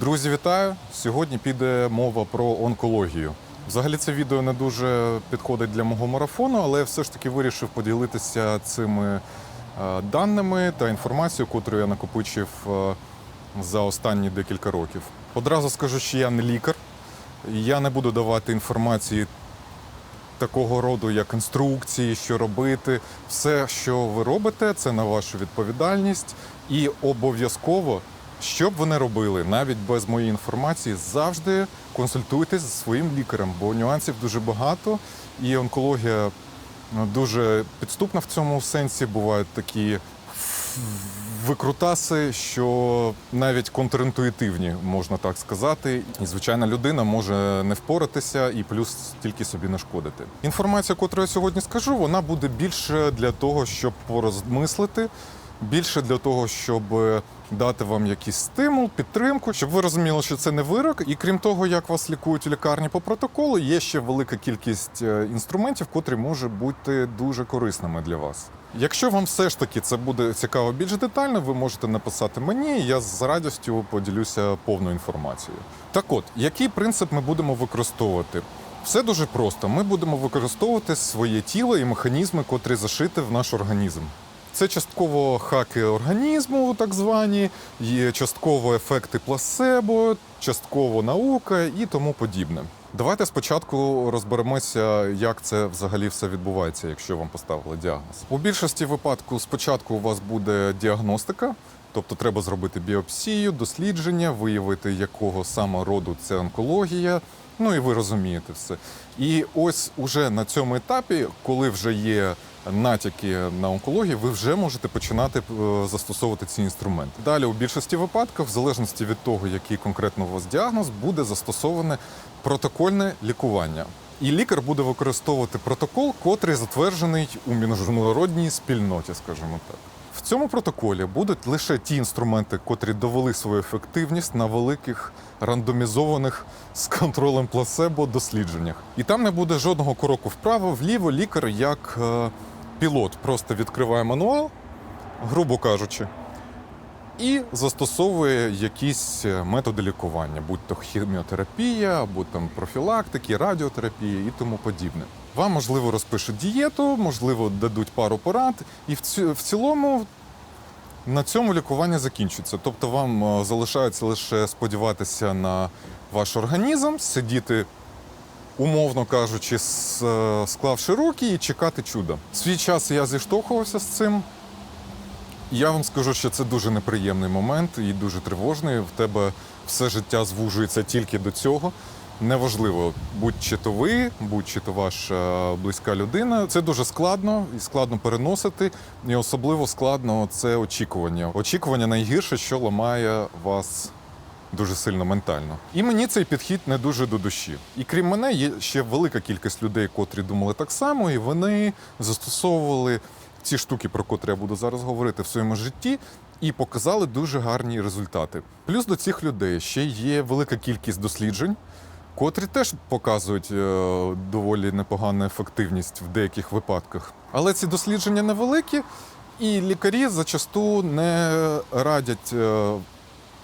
Друзі, вітаю! Сьогодні піде мова про онкологію. Взагалі це відео не дуже підходить для мого марафону, але я все ж таки вирішив поділитися цими е, даними та інформацією, яку я накопичив е, за останні декілька років. Одразу скажу, що я не лікар, я не буду давати інформації такого роду, як інструкції, що робити. Все, що ви робите, це на вашу відповідальність. І обов'язково, що б ви не робили, навіть без моєї інформації, завжди консультуйтесь зі своїм лікарем, бо нюансів дуже багато, і онкологія ну, дуже підступна в цьому сенсі. Бувають такі викрутаси, що навіть контрінтуїтивні, можна так сказати. І звичайна людина може не впоратися і плюс тільки собі нашкодити. Інформація, яку я сьогодні скажу, вона буде більше для того, щоб порозмислити. Більше для того, щоб дати вам якийсь стимул, підтримку, щоб ви розуміли, що це не вирок. І крім того, як вас лікують у лікарні по протоколу, є ще велика кількість е, інструментів, котрі можуть бути дуже корисними для вас. Якщо вам все ж таки це буде цікаво більш детально, ви можете написати мені, я з радістю поділюся повною інформацією. Так от, який принцип ми будемо використовувати? Все дуже просто. Ми будемо використовувати своє тіло і механізми, котрі зашити в наш організм. Це частково хаки організму, так звані, є частково ефекти плацебо, частково наука і тому подібне. Давайте спочатку розберемося, як це взагалі все відбувається, якщо вам поставили діагноз. У більшості випадку спочатку у вас буде діагностика, тобто треба зробити біопсію, дослідження, виявити, якого саме роду це онкологія. Ну і ви розумієте все. І ось уже на цьому етапі, коли вже є натяки на онкологію, ви вже можете починати е, застосовувати ці інструменти. Далі, у більшості випадків, в залежності від того, який конкретно у вас діагноз, буде застосоване протокольне лікування. І лікар буде використовувати протокол, котрий затверджений у міжнародній спільноті, скажімо так. В цьому протоколі будуть лише ті інструменти, котрі довели свою ефективність на великих рандомізованих з контролем плацебо дослідженнях. І там не буде жодного кроку вправо, вліво лікар як е, пілот просто відкриває мануал, грубо кажучи, і застосовує якісь е, методи лікування, будь то хіміотерапія, або там профілактики, радіотерапія і тому подібне. Вам можливо розпишуть дієту, можливо, дадуть пару порад, і в ці- в цілому на цьому лікування закінчується. Тобто вам е, залишається лише сподіватися на ваш організм, сидіти, умовно кажучи, е, склавши руки і чекати чуда. Свій час я зіштовхувався з цим. Я вам скажу, що це дуже неприємний момент і дуже тривожний. В тебе все життя звужується тільки до цього. Неважливо, будь-чи то ви, будь-чи то ваша близька людина. Це дуже складно і складно переносити. І особливо складно це очікування. Очікування найгірше, що ламає вас дуже сильно ментально. І мені цей підхід не дуже до душі. І крім мене, є ще велика кількість людей, котрі думали так само, і вони застосовували ці штуки, про котрі я буду зараз говорити в своєму житті, і показали дуже гарні результати. Плюс до цих людей ще є велика кількість досліджень. Котрі теж показують е, доволі непогану ефективність в деяких випадках. Але ці дослідження невеликі, і лікарі зачасту не радять е,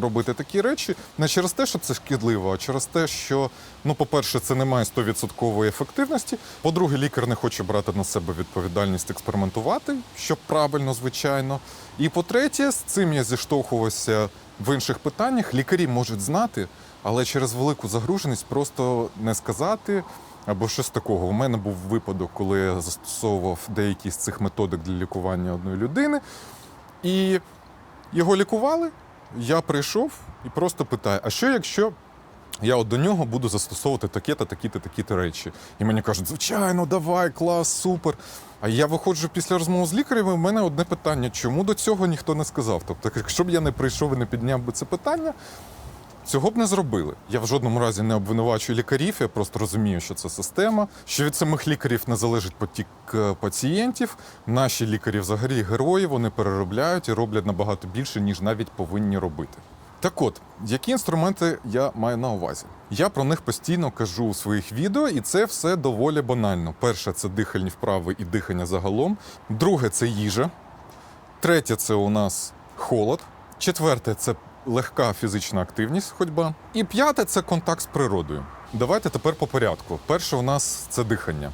робити такі речі не через те, що це шкідливо, а через те, що, ну, по-перше, це не має 100% ефективності. По-друге, лікар не хоче брати на себе відповідальність експериментувати, що правильно, звичайно. І по-третє, з цим я зіштовхувався в інших питаннях. Лікарі можуть знати, але через велику загруженість просто не сказати. Або щось такого. У мене був випадок, коли я застосовував деякі з цих методик для лікування одної людини, і його лікували. Я прийшов і просто питаю: а що якщо я от до нього буду застосовувати таке-то, такі-то, такі-то речі? І мені кажуть, звичайно, давай, клас, супер. А я виходжу після розмови з лікарем, і в мене одне питання: чому до цього ніхто не сказав? Тобто, якщо б я не прийшов і не підняв би це питання, Цього б не зробили. Я в жодному разі не обвинувачую лікарів. Я просто розумію, що це система. Що від самих лікарів не залежить потік е, пацієнтів. Наші лікарі взагалі герої, вони переробляють і роблять набагато більше, ніж навіть повинні робити. Так от, які інструменти я маю на увазі? Я про них постійно кажу у своїх відео, і це все доволі банально. Перше це дихальні вправи і дихання загалом. Друге це їжа. Третє це у нас холод. Четверте це легка фізична активність, ходьба. І п'яте це контакт з природою. Давайте тепер по порядку. Перше у нас це дихання.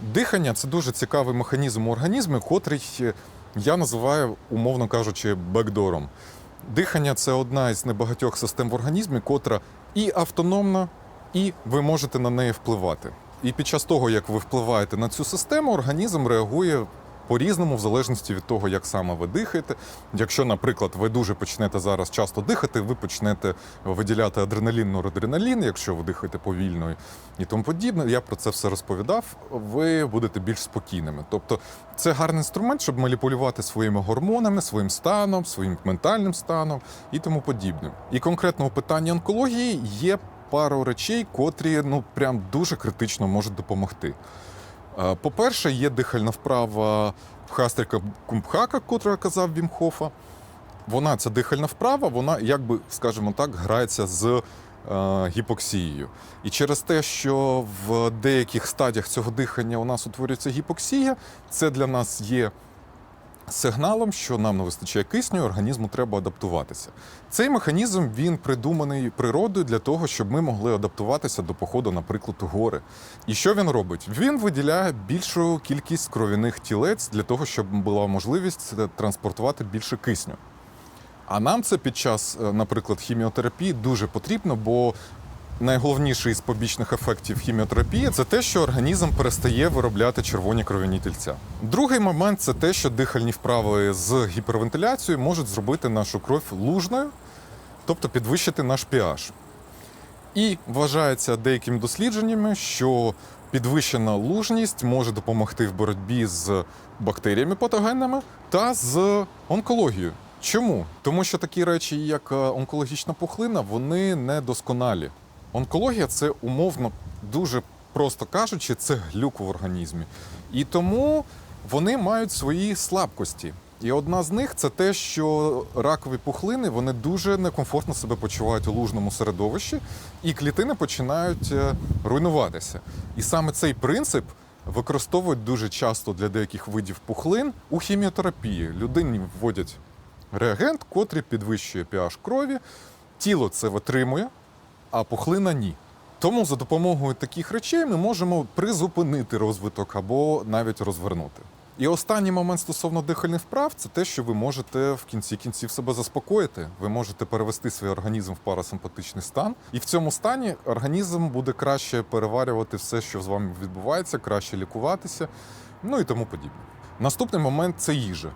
Дихання це дуже цікавий механізм у організмі, котрий е, я називаю, умовно кажучи, бекдором. Дихання це одна із небагатьох систем в організмі, котра і автономна, і ви можете на неї впливати. І під час того, як ви впливаєте на цю систему, організм реагує по-різному, в залежності від того, як саме ви дихаєте. Якщо, наприклад, ви дуже почнете зараз часто дихати, ви почнете виділяти адреналін, норадреналін, якщо ви дихаєте повільно і тому подібне. Я про це все розповідав. Ви будете більш спокійними. Тобто, це гарний інструмент, щоб маніпулювати своїми гормонами, своїм станом, своїм ментальним станом і тому подібне. І конкретно у питанні онкології є пару речей, котрі ну прям дуже критично можуть допомогти. По-перше, є дихальна вправа Хастрика Кумбхака, котра казав Вімхофа. Вона ця дихальна вправа, вона, якби, скажімо так, грається з е, гіпоксією. І через те, що в деяких стадіях цього дихання у нас утворюється гіпоксія, це для нас є сигналом, що нам не вистачає кисню, організму треба адаптуватися. Цей механізм він придуманий природою для того, щоб ми могли адаптуватися до походу, наприклад, у гори. І що він робить? Він виділяє більшу кількість кров'яних тілець для того, щоб була можливість е, транспортувати більше кисню. А нам це під час, е, наприклад, хіміотерапії дуже потрібно, бо найголовніший із побічних ефектів хіміотерапії це те, що організм перестає виробляти червоні кров'яні тільця. Другий момент це те, що дихальні вправи з гіпервентиляцією можуть зробити нашу кров лужною, тобто підвищити наш pH. І вважається деякими дослідженнями, що підвищена лужність може допомогти в боротьбі з бактеріями патогенними та з онкологією. Чому? Тому що такі речі, як е, онкологічна пухлина, вони недосконалі. Онкологія це умовно дуже просто кажучи, це глюк в організмі. І тому вони мають свої слабкості. І одна з них це те, що ракові пухлини вони дуже некомфортно себе почувають у лужному середовищі, і клітини починають е, руйнуватися. І саме цей принцип використовують дуже часто для деяких видів пухлин у хіміотерапії. Людині вводять реагент, котрий підвищує pH крові, тіло це витримує, а пухлина ні. Тому за допомогою таких речей ми можемо призупинити розвиток або навіть розвернути. І останній момент стосовно дихальних вправ це те, що ви можете в кінці кінців себе заспокоїти. Ви можете перевести свій організм в парасимпатичний стан, і в цьому стані організм буде краще переварювати все, що з вами відбувається, краще лікуватися, ну і тому подібне. Наступний момент це їжа.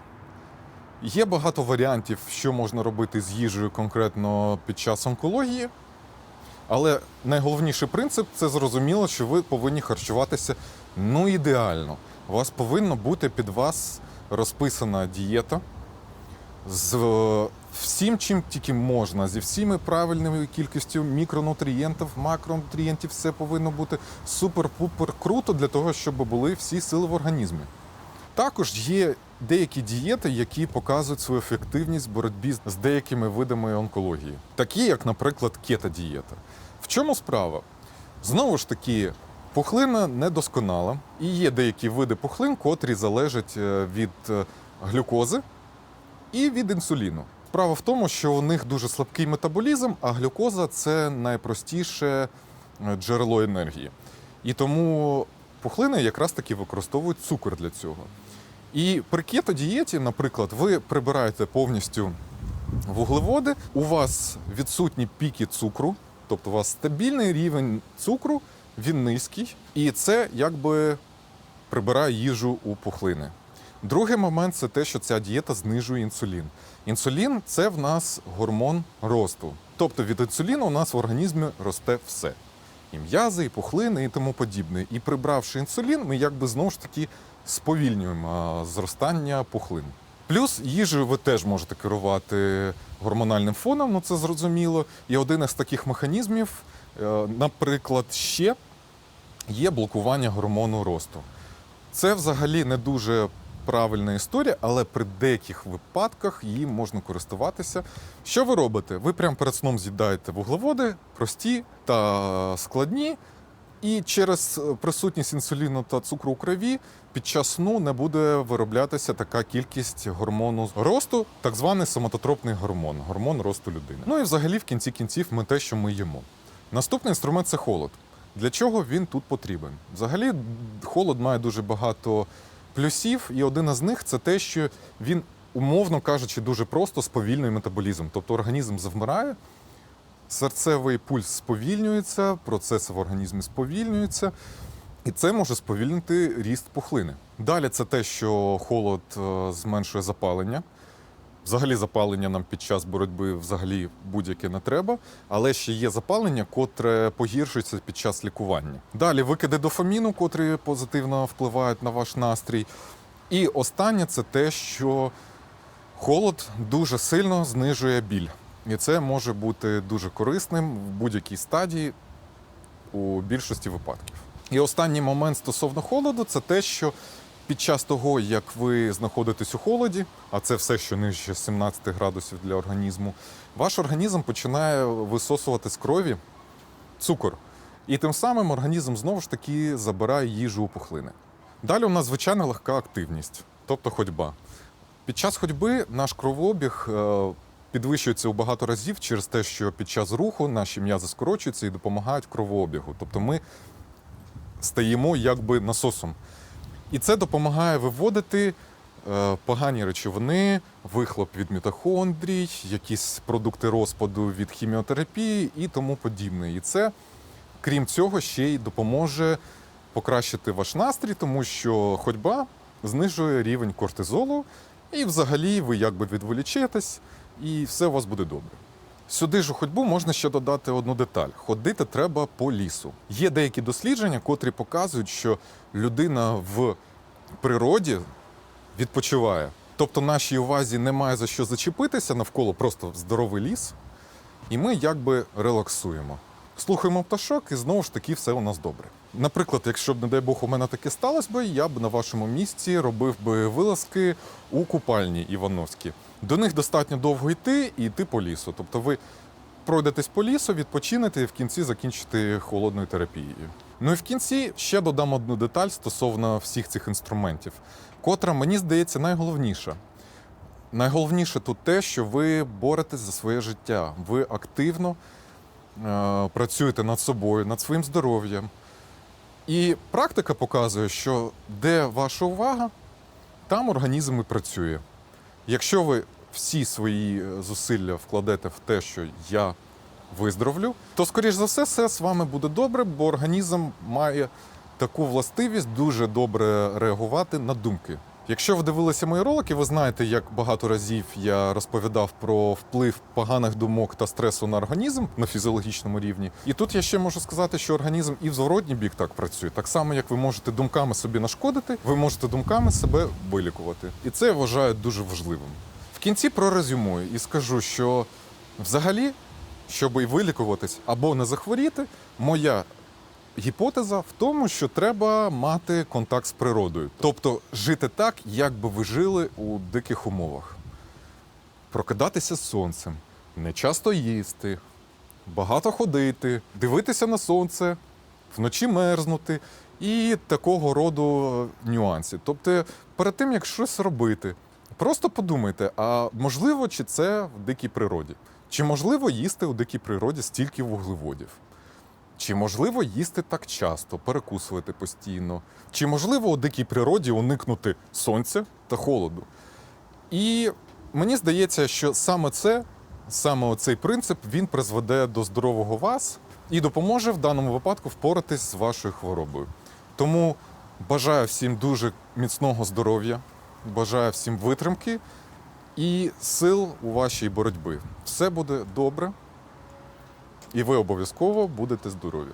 Є багато варіантів, що можна робити з їжею конкретно під час онкології. Але найголовніший принцип це зрозуміло, що ви повинні харчуватися ну ідеально. У вас повинна бути під вас розписана дієта з е, всім, чим тільки можна, зі всіми правильною кількістю мікронутрієнтів, макронутрієнтів, все повинно бути супер-пупер круто для того, щоб були всі сили в організмі. Також є деякі дієти, які показують свою ефективність в боротьбі з деякими видами онкології, такі як, наприклад, кето-дієта. В чому справа? Знову ж таки, пухлина недосконала, і є деякі види пухлин, котрі залежать е, від е, глюкози і від інсуліну. Справа в тому, що у них дуже слабкий метаболізм, а глюкоза це найпростіше е, джерело енергії. І тому пухлини якраз таки використовують цукор для цього. І при кето-дієті, наприклад, ви прибираєте повністю вуглеводи, у вас відсутні піки цукру, тобто у вас стабільний рівень цукру, він низький, і це якби прибирає їжу у пухлини. Другий момент це те, що ця дієта знижує інсулін. Інсулін це в нас гормон росту. Тобто від інсуліну у нас в організмі росте все. І м'язи, і пухлини, і тому подібне. І прибравши інсулін, ми якби знову ж таки сповільнюємо зростання пухлин. Плюс їжею ви теж можете керувати гормональним фоном, ну це зрозуміло. І один із таких механізмів, е, наприклад, ще є блокування гормону росту. Це взагалі не дуже правильна історія, але при деяких випадках їм можна користуватися. Що ви робите? Ви прямо перед сном з'їдаєте вуглеводи, прості та складні, І через е, присутність інсуліну та цукру у крові під час сну не буде вироблятися така кількість гормону росту, так званий соматотропний гормон, гормон росту людини. Ну і взагалі в кінці кінців ми те, що ми їмо. Наступний інструмент це холод. Для чого він тут потрібен? Взагалі, холод має дуже багато плюсів, і один із них це те, що він, умовно кажучи, дуже просто сповільнює метаболізм. Тобто організм завмирає, серцевий пульс сповільнюється, процеси в організмі сповільнюються, і це може сповільнити ріст пухлини. Далі це те, що холод е, зменшує запалення. Взагалі запалення нам під час боротьби взагалі будь-яке не треба, але ще є запалення, котре погіршується під час лікування. Далі викиди дофаміну, котрі позитивно впливають на ваш настрій. І останнє це те, що холод дуже сильно знижує біль. І це може бути дуже корисним в будь-якій стадії у більшості випадків. І останній момент стосовно холоду це те, що під час того, як ви знаходитесь у холоді, а це все, що нижче 17 градусів для організму, ваш організм починає висосувати з крові цукор. І тим самим організм знову ж таки забирає їжу у пухлини. Далі у нас звичайна легка активність, тобто ходьба. Під час ходьби наш кровообіг е, підвищується у багато разів через те, що під час руху наші м'язи скорочуються і допомагають кровообігу. Тобто ми стаємо якби насосом. І це допомагає виводити е, погані речовини, вихлоп від мітохондрій, якісь продукти розпаду від хіміотерапії і тому подібне. І це, крім цього, ще й допоможе покращити ваш настрій, тому що ходьба знижує рівень кортизолу, і взагалі ви якби відволічетесь, і все у вас буде добре. Сюди ж у ходьбу можна ще додати одну деталь: ходити треба по лісу. Є деякі дослідження, котрі показують, що людина в природі відпочиває. Тобто нашій увазі немає за що зачепитися навколо просто здоровий ліс, і ми якби релаксуємо. Слухаємо пташок, і знову ж таки все у нас добре. Наприклад, якщо б, не дай Бог, у мене таке сталося би, я б на вашому місці робив би вилазки у купальні Івановські. До них достатньо довго йти і йти по лісу. Тобто ви пройдетесь по лісу, відпочинете і в кінці закінчите холодною терапією. Ну і в кінці ще додам одну деталь стосовно всіх цих інструментів, котра мені здається найголовніша. Найголовніше тут те, що ви боретесь за своє життя. Ви активно працюєте над собою, над своїм здоров'ям. І практика показує, що де ваша увага, там організм і працює. Якщо ви всі свої е, зусилля вкладете в те, що я виздоровлю, то, скоріш за все, все з вами буде добре, бо організм має таку властивість дуже добре реагувати на думки. Якщо ви дивилися мої ролики, ви знаєте, як багато разів я розповідав про вплив поганих думок та стресу на організм на фізіологічному рівні. І тут я ще можу сказати, що організм і в зворотній бік так працює. Так само, як ви можете думками собі нашкодити, ви можете думками себе вилікувати. І це я вважаю дуже важливим. В кінці прорезюмую і скажу, що взагалі, щоб і вилікуватись або не захворіти, моя гіпотеза в тому, що треба мати контакт з природою, тобто жити так, як би ви жили у диких умовах, прокидатися з сонцем, не часто їсти, багато ходити, дивитися на сонце, вночі мерзнути і такого роду нюанси. Тобто, перед тим як щось робити, просто подумайте: а можливо, чи це в дикій природі? Чи можливо їсти у дикій природі стільки вуглеводів? Чи можливо їсти так часто, перекусувати постійно? Чи можливо у дикій природі уникнути сонця та холоду? І мені здається, що саме це, саме цей принцип, він призведе до здорового вас і допоможе в даному випадку впоратись з вашою хворобою. Тому бажаю всім дуже міцного здоров'я, бажаю всім витримки і сил у вашій боротьбі. Все буде добре і ви обов'язково будете здорові.